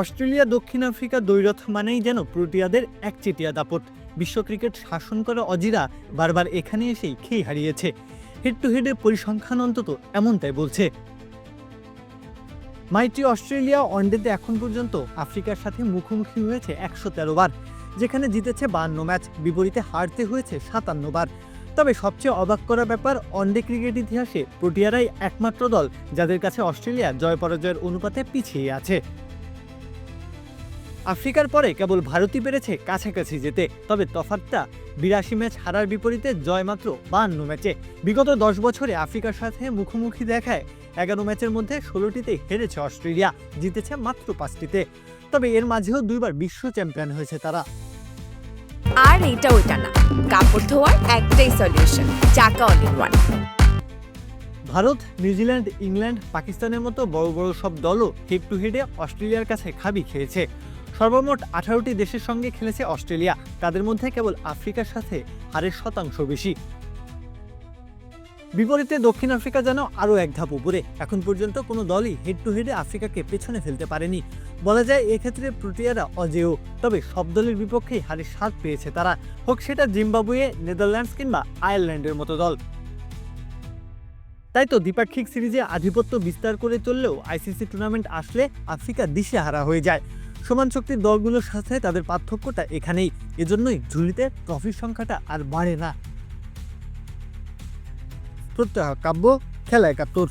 Australia, দক্ষিণ Africa দ্বৈরথ মানেই যেন প্রোটিয়াদের একচেটিয়া দাপট। বিশ্ব ক্রিকেট শাসন করা অজিরা বারবার এখানে এসেই খেই হারিয়েছে। হেড টু হেডের পরিসংখ্যান অন্তত এমনটাই বলছে। মাইটি অস্ট্রেলিয়া ওয়ানডেতে এখন পর্যন্ত আফ্রিকার সাথে মুখোমুখি হয়েছে একশো তেরো বার, যেখানে জিতেছে বান্ন ম্যাচ, বিপরীতে হারতে হয়েছে সাতান্ন বার। তবে সবচেয়ে অবাক করা ব্যাপার, ওয়ানডে ক্রিকেট ইতিহাসে প্রোটিয়ারাই একমাত্র দল যাদের কাছে অস্ট্রেলিয়া জয় পরাজয়ের অনুপাতে পিছিয়ে আছে। আফ্রিকার পরে কেবল ভারতই পেরেছে কাছাকাছি যেতে তবে তফাতটা বিরাশি ম্যাচ হারার বিপরীতে জয় মাত্র বান্ন ম্যাচে। বিগত দশ বছরে আফ্রিকার সাথে মুখোমুখি দেখায় এগারো ম্যাচের মধ্যে ষোলোটিতে হেরেছে অস্ট্রেলিয়া জিতেছে মাত্র পাঁচটিতে। তবে এর মাঝেও দুইবার বিশ্ব চ্যাম্পিয়ন হয়েছে তারা। আর এটা ওইটা না কাপড় ধোয়ার একটাই সলিউশন চাকা all in one Bharat New Zealand England পাকিস্তানের মতো বড় বড় সব দলও হেড টু হেডে অস্ট্রেলিয়ার কাছে খাবি খেয়েছে। সর্বমোট আঠারোটি দেশের সঙ্গে খেলেছে অস্ট্রেলিয়া। তাদের মধ্যে কেবল আফ্রিকার সাথে হারের শতাংশ বেশি। বিপরীতে দক্ষিণ আফ্রিকা যেন আরও এক ধাপ উপরে। এখন পর্যন্ত কোনো দলই হেড টু হেডে আফ্রিকাকে পেছনে ফেলতে পারেনি। বলা যায় এক্ষেত্রে প্রোটিয়ারা অজেয়, তবে সব দলের বিপক্ষেই হারের স্বাদ পেয়েছে তারা। হোক সেটা জিম্বাবুয়ে, নেদারল্যান্ডস কিংবা আয়ারল্যান্ডের মতো দল। তাই তো দ্বিপাক্ষিক সিরিজে আধিপত্য বিস্তার করে চললেও আইসিসি টুর্নামেন্ট আসলে আফ্রিকা দিশেহারা হয়ে যায়। সমান শক্তির দলগুলোর সাথে তাদের পার্থক্যটা এখানেই। এজন্যই ঝুলিতে ট্রফির সংখ্যাটা আর বাড়ে না। প্রত্যহ কাব্য খেলা একাত্তর।